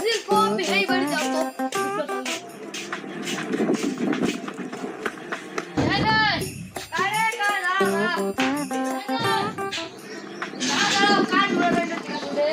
ফাজিল কম বিহাই বাড়ি যাও তো এই রে, আরে কা না না না দাঁড়াও কান ধরে রইল ঠিক আছে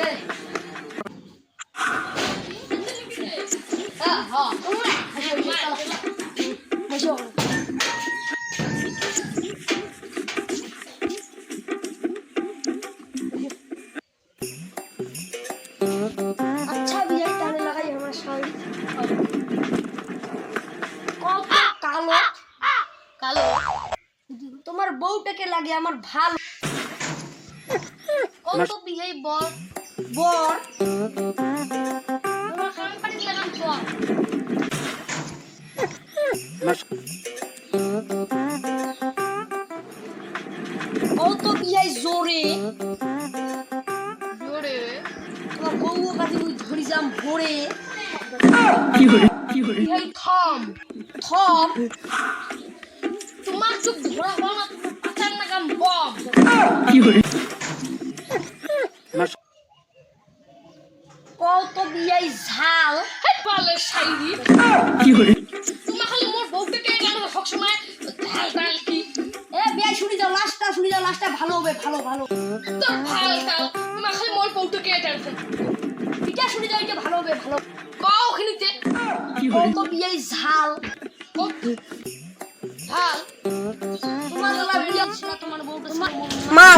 তোমার বউটাকে লাগে আমার ভালো কত বিয়ে বর। বর? কত বিয়ে জোরে। জোরে? তোমার বউ কাছে ওই ধরি যাম ভোরে এই থম থম। তোমার চোখ ধরা কত বিয়াই ঝাল। পালে শাইরি। তোমার খালি মোর বউটাকে কেন সবসময়? ঝাল ঝাল কি? এ, বিয়াই, শুনি যাও লাস্টটা শুনি যাও লাস্টটা ভালো হবে, ভালো ভালো। তোর ভালো ভালো তোমার খালি মোর বউটাকে টেনশন এটা শুনি যাও, এটা ভালো হবে, ভালো। কও ওখানিতে কত বিয়াই ঝাল। কত ঝাল। তোমার